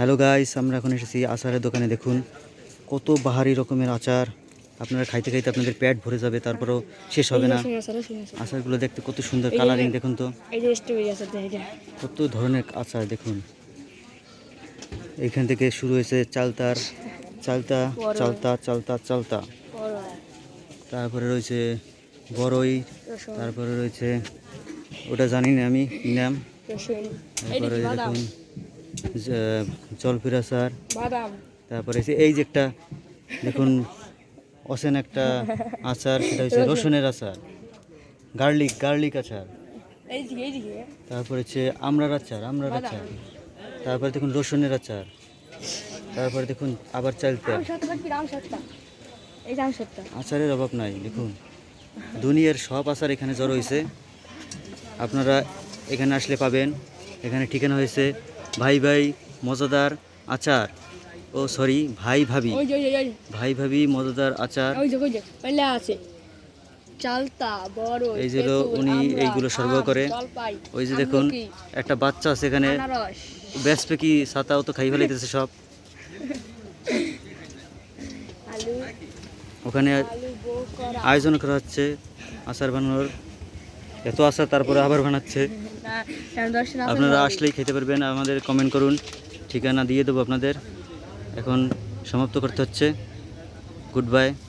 Hello guys আমরা এখন এসেছি আচারের দোকানে দেখুন। কত বাহারি রকমের আচার। আপনারা খাইতে খাইতে আপনাদের পেট ভরে যাবে তারপরেও শেষ হবে না। আচারগুলো দেখতে কত সুন্দর কালারিং দেখুন তো। কত ধরনের আচার দেখুন। এইখান থেকে শুরু হয়েছে চালতার চালতা চালতা চালতা চালতা। তারপরে রয়েছে বড়ই তারপরে রয়েছে ওটা জানি না আমি নাম? তারপরে দেখুন। জলফির আচার বাদাম। তারপরে এই যে- এই যে একটা দেখুন অসেন একটা আচার সেটা হচ্ছে রসুনের আচার গার্লিক গার্লিক আচার। তারপরে হচ্ছে আমরার আচার আমরার আচার। তারপরে দেখুন রসুনের আচার। তারপরে দেখুন আবার চালতে আচারের অভাব নাই দেখুন। দুনিয়ার সব আচার এখানে জড়ো হয়েছে আপনারা এখানে আসলে পাবেন। এখানে ঠিকানা হয়েছে ভাই ভাই মজাদার আচার। ও সরি ভাই ভাবি। ভাই ভাবি মজাদার আচার। আছে। চালতা বড় এই যে উনি এইগুলো সরবরাহ করে। ওই যে দেখুন একটা বাচ্চা আছে এখানে। আনারস। বেসপে কি ছাতাও তো খাই ফেলাইতেছে সব। ওখানে আয়োজন করা হচ্ছে আচার বানানোর। এত আসা তারপরে আবার বানাচ্ছে। আপনারা আসলেই খেতে পারবেন, আমাদের কমেন্ট করুন। ঠিকানা দিয়ে দেবো আপনাদের। এখন সমাপ্ত করতে হচ্ছে। Good bye